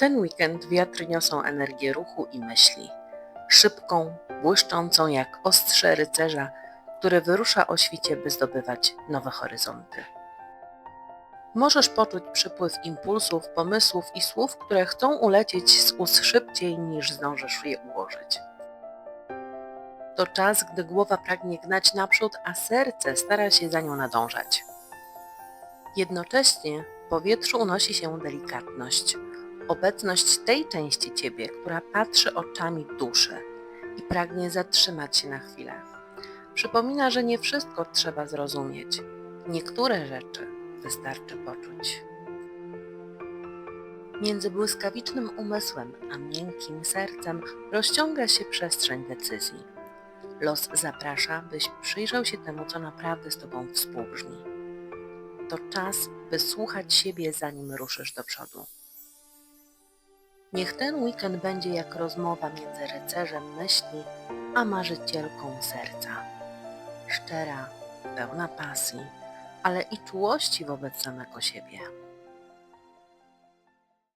ten weekend wiatry niosą energię ruchu i myśli. Szybką, błyszczącą jak ostrze rycerza, który wyrusza o świcie, by zdobywać nowe horyzonty. Możesz poczuć przypływ impulsów, pomysłów i słów, które chcą ulecieć z ust szybciej niż zdążysz je ułożyć. To czas, gdy głowa pragnie gnać naprzód, a serce stara się za nią nadążać. Jednocześnie w powietrzu unosi się delikatność, obecność tej części ciebie, która patrzy oczami duszy i pragnie zatrzymać się na chwilę. Przypomina, że nie wszystko trzeba zrozumieć. Niektóre rzeczy wystarczy poczuć. Między błyskawicznym umysłem a miękkim sercem rozciąga się przestrzeń decyzji. Los zaprasza, byś przyjrzał się temu, co naprawdę z Tobą współbrzmi. To czas, by słuchać siebie, zanim ruszysz do przodu. Niech ten weekend będzie jak rozmowa między rycerzem myśli a marzycielką serca. Szczera, pełna pasji, ale i czułości wobec samego siebie.